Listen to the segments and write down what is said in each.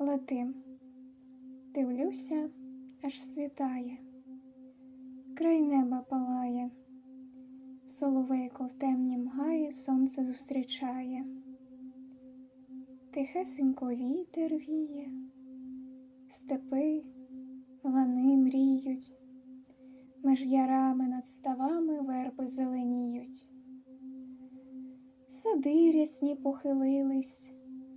летим. Дивлюся, аж світає, край неба палає, соловейко в темнім гаї сонце зустрічає. Тихесенько вітер віє, степи, лани мріють, меж ярами над ставами верби зеленіють. Сади рясні похилились,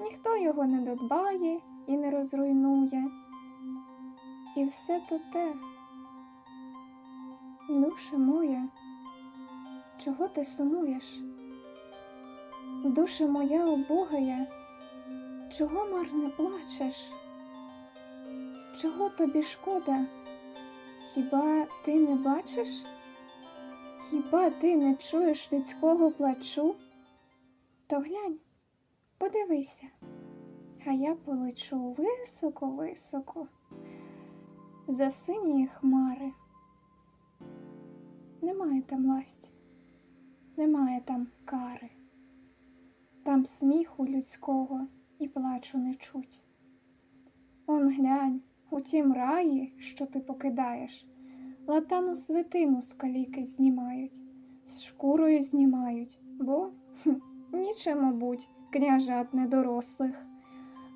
Ніхто його не додбає і не розруйнує. І все то те, душе моя, чого ти сумуєш? Душе моя убогая, чого марне плачеш? Чого тобі шкода? Хіба ти не бачиш? Хіба ти не чуєш людського плачу? То глянь, подивися, а я полечу високо-високо за сині хмари. Немає там ласті, немає там кари, там сміху людського і плачу не чуть. Он глянь, у тім раї, що ти покидаєш, латану свитину з каліки знімають, з шкурою знімають, бо хм, ніче, мабуть, княжат недорослих.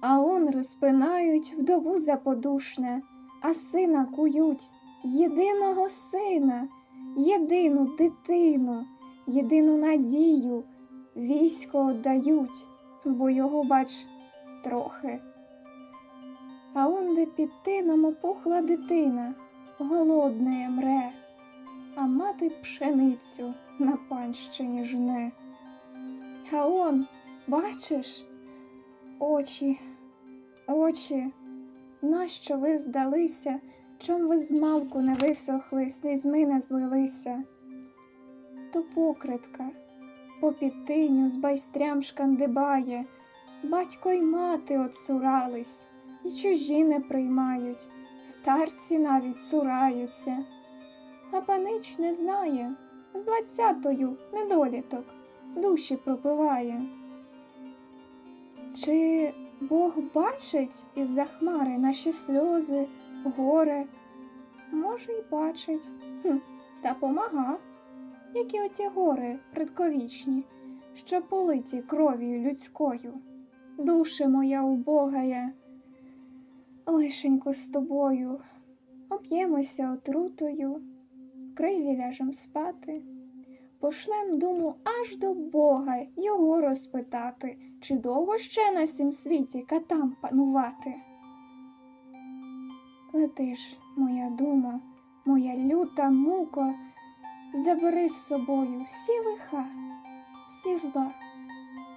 А он розпинають вдову заподушне, а сина кують, єдиного сина, єдину дитину, єдину надію, військо отдають, бо його, бач, трохи. А он де під тином опухла дитина, голодне мре, а мати пшеницю на панщині жне. А он, бачиш, очі, очі, нащо ви здалися, чом ви змалку не висохли, слізьми не злилися? То покритка, по підтиню з байстрям шкандибає, батько й мати отсурались, і чужі не приймають, старці навіть цураються. А панич не знає, з двадцятою недоліток душі пропиває. Чи Бог бачить із-за хмари наші сльози, горе? Може, й бачить, хм, та помага, які оті гори предковічні, що политі кров'ю людською. Душе моя убогая, лишенько з тобою, об'ємося отрутою, в кризі ляжем спати. Пошлем думу аж до Бога його розпитати, чи довго ще на сім світі катам панувати. Летиш, моя дума, моя люта муко, забери з собою всі лиха, всі зла,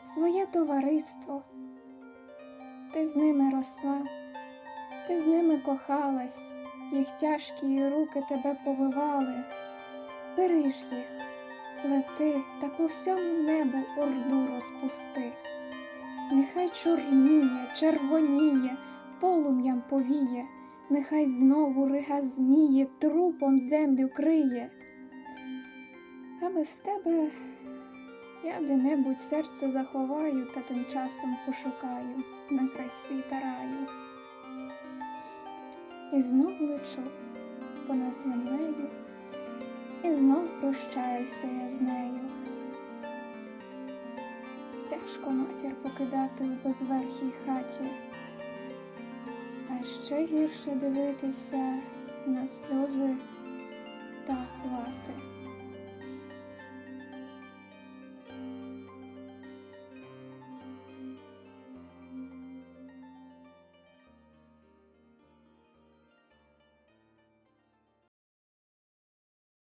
своє товариство. Ти з ними росла, ти з ними кохалась, їх тяжкі руки тебе повивали. Бери ж їх лети та по всьому небу орду розпусти. Чорніє, червоніє, полум'ям повіє, нехай знову рига зміє, трупом землю криє. А без тебе я де-небудь серце заховаю та тим часом пошукаю на край світа раю. І знов лечу понад землею і знов прощаюся я з нею. Тяжко матір покидати у безверхій хаті, а ще гірше дивитися на сльози та хвати.